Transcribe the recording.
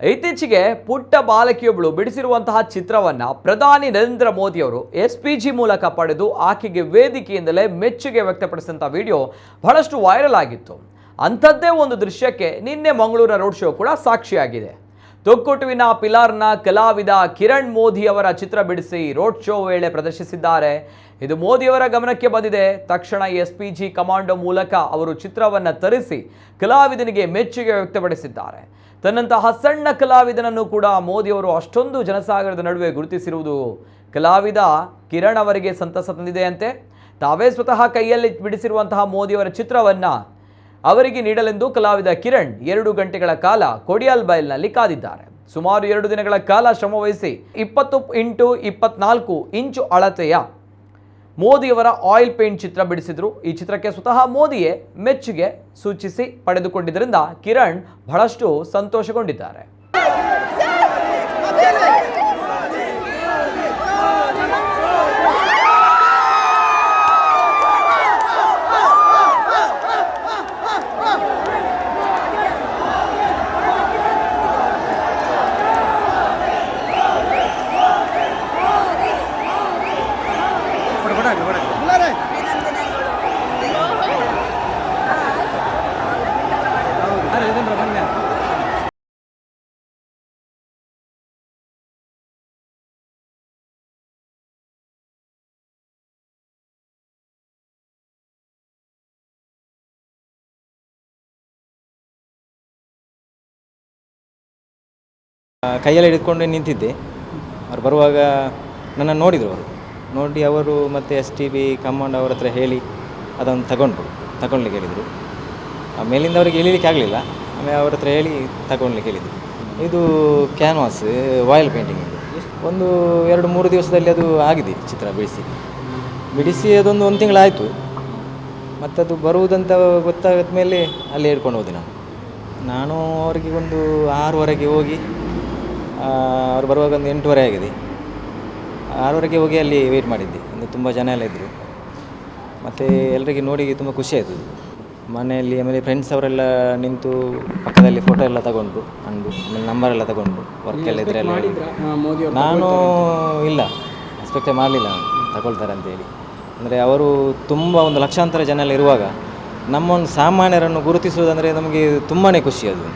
ಇತ್ತೀಚೆಗೆ ಪುಟ್ಟ ಬಾಲಕಿಯೊಬ್ಬಳು ಬಿಡಿಸಿರುವಂತಹ ಚಿತ್ರವನ್ನ ಪ್ರಧಾನಿ ನರೇಂದ್ರ ಮೋದಿಯವರು ಎಸ್ ಪಿ ಜಿ ಮೂಲಕ ಪಡೆದು ಆಕೆಗೆ ವೇದಿಕೆಯಿಂದಲೇ ಮೆಚ್ಚುಗೆ ವ್ಯಕ್ತಪಡಿಸಿದಂಥ ವಿಡಿಯೋ ಬಹಳಷ್ಟು ವೈರಲ್ ಆಗಿತ್ತು. ಅಂಥದ್ದೇ ಒಂದು ದೃಶ್ಯಕ್ಕೆ ನಿನ್ನೆ ಮಂಗಳೂರಿನ ರೋಡ್ ಶೋ ಕೂಡ ಸಾಕ್ಷಿಯಾಗಿದೆ. ತೊಕ್ಕೊಟುವಿನ ಪಿಲಾರ್ನ ಕಲಾವಿದ ಕಿರಣ್ ಮೋದಿ ಅವರ ಚಿತ್ರ ಬಿಡಿಸಿ ರೋಡ್ ಶೋ ವೇಳೆ ಪ್ರದರ್ಶಿಸಿದ್ದಾರೆ. ಇದು ಮೋದಿಯವರ ಗಮನಕ್ಕೆ ಬಂದಿದೆ. ತಕ್ಷಣ ಎಸ್ ಪಿ ಜಿ ಕಮಾಂಡೋ ಮೂಲಕ ಅವರು ಚಿತ್ರವನ್ನು ತರಿಸಿ ಕಲಾವಿದನಿಗೆ ಮೆಚ್ಚುಗೆ ವ್ಯಕ್ತಪಡಿಸಿದ್ದಾರೆ. ತನ್ನಂತಹ ಸಣ್ಣ ಕಲಾವಿದನನ್ನು ಕೂಡ ಮೋದಿಯವರು ಅಷ್ಟೊಂದು ಜನಸಾಗರದ ನಡುವೆ ಗುರುತಿಸಿರುವುದು ಕಲಾವಿದ ಕಿರಣ್ ಅವರಿಗೆ ಸಂತಸ ತಂದಿದೆಯಂತೆ. ತಾವೇ ಸ್ವತಃ ಕೈಯಲ್ಲಿ ಬಿಡಿಸಿರುವಂತಹ ಮೋದಿಯವರ ಚಿತ್ರವನ್ನು ಅವರಿಗೆ ನೀಡಲೆಂದು ಕಲಾವಿದ ಕಿರಣ್ ಎರಡು ಗಂಟೆಗಳ ಕಾಲ ಕೊಡಿಯಾಲ್ ಬೈಲ್ನಲ್ಲಿ ಕಾದಿದ್ದಾರೆ. ಸುಮಾರು ಎರಡು ದಿನಗಳ ಕಾಲ ಶ್ರಮವಹಿಸಿ ಇಪ್ಪತ್ತು ಇಂಟು ಇಪ್ಪತ್ನಾಲ್ಕು ಇಂಚು ಅಳತೆಯ ಮೋದಿಯವರ ಆಯಿಲ್ ಪೇಂಟ್ ಚಿತ್ರ ಬಿಡಿಸಿದ್ರು. ಈ ಚಿತ್ರಕ್ಕೆ ಸ್ವತಃ ಮೋದಿಯೇ ಮೆಚ್ಚುಗೆ ಸೂಚಿಸಿ ಪಡೆದುಕೊಂಡಿದ್ದರಿಂದ ಕಿರಣ್ ಬಹಳಷ್ಟು ಸಂತೋಷಗೊಂಡಿದ್ದಾರೆ. ಕೈಯಲ್ಲಿ ಹಿಡಿದುಕೊಂಡು ನಿಂತಿದ್ದೆ. ಅವ್ರು ಬರುವಾಗ ನನ್ನನ್ನು ನೋಡಿದರು ಅವರು. ನೋಡಿ ಅವರು ಮತ್ತು ಎಸ್ ಟಿ ಬಿ ಕಮಾಂಡ್ ಅವ್ರ ಹತ್ರ ಹೇಳಿ ಅದನ್ನು ತಗೊಂಡ್ರು ತಗೊಳ್ಲಿಕ್ಕೆ ಹೇಳಿದರು. ಮೇಲಿಂದ ಅವರಿಗೆ ಇಳಿಲಿಕ್ಕೆ ಆಗಲಿಲ್ಲ. ಆಮೇಲೆ ಅವ್ರ ಹತ್ರ ಹೇಳಿ ತಗೊಳ್ಲಿಕ್ಕೆ ಹೇಳಿದರು. ಇದು ಕ್ಯಾನ್ವಾಸ್ ವಾಯಲ್ ಪೇಂಟಿಂಗ್ ಇದು. ಒಂದು ಎರಡು ಮೂರು ದಿವಸದಲ್ಲಿ ಅದು ಆಗಿದೆ ಚಿತ್ರ ಬಿಡಿಸಿ ಬಿಡಿಸಿ ಅದೊಂದು ಒಂದು ತಿಂಗಳಾಯಿತು. ಅದು ಬರುವುದಂತ ಗೊತ್ತಾದ ಮೇಲೆ ಅಲ್ಲಿ ಹೇಳ್ಕೊಂಡು ಹೋದೆ ನಾನು. ನಾನು ಅವರಿಗೆ ಒಂದು ಆರೂವರೆಗೆ ಹೋಗಿ ಅವ್ರು ಬರುವಾಗ ಒಂದು ಎಂಟೂವರೆ ಆಗಿದೆ. ಆರೂವರೆಗೆ ಹೋಗಿ ಅಲ್ಲಿ ವೆಯ್ಟ್ ಮಾಡಿದ್ದೆ. ಅಂದರೆ ತುಂಬ ಜನ ಎಲ್ಲ ಇದ್ದರು ಮತ್ತು ಎಲ್ಲರಿಗೆ ನೋಡಿ ತುಂಬ ಖುಷಿ ಆಯಿತು. ಮನೆಯಲ್ಲಿ ಆಮೇಲೆ ಫ್ರೆಂಡ್ಸ್ ಅವರೆಲ್ಲ ನಿಂತು ಪಕ್ಕದಲ್ಲಿ ಫೋಟೋ ಎಲ್ಲ ತಗೊಂಡು ಅಂಡು ಆಮೇಲೆ ನಂಬರ್ ಎಲ್ಲ ತಗೊಂಡು ವರ್ಕ್ ಎಲ್ಲ ಇದ್ರೆ ನಾನು ಇಲ್ಲ. ಎಕ್ಸ್ಪೆಕ್ಟೇ ಮಾಡಲಿಲ್ಲ ತಗೊಳ್ತಾರೆ ಅಂತೇಳಿ. ಅಂದರೆ ಅವರು ತುಂಬ ಒಂದು ಲಕ್ಷಾಂತರ ಜನ ಎಲ್ಲ ಇರುವಾಗ ನಮ್ಮೊಂದು ಸಾಮಾನ್ಯರನ್ನು ಗುರುತಿಸುವುದಂದರೆ ನಮಗೆ ತುಂಬಾ ಖುಷಿ ಅದು.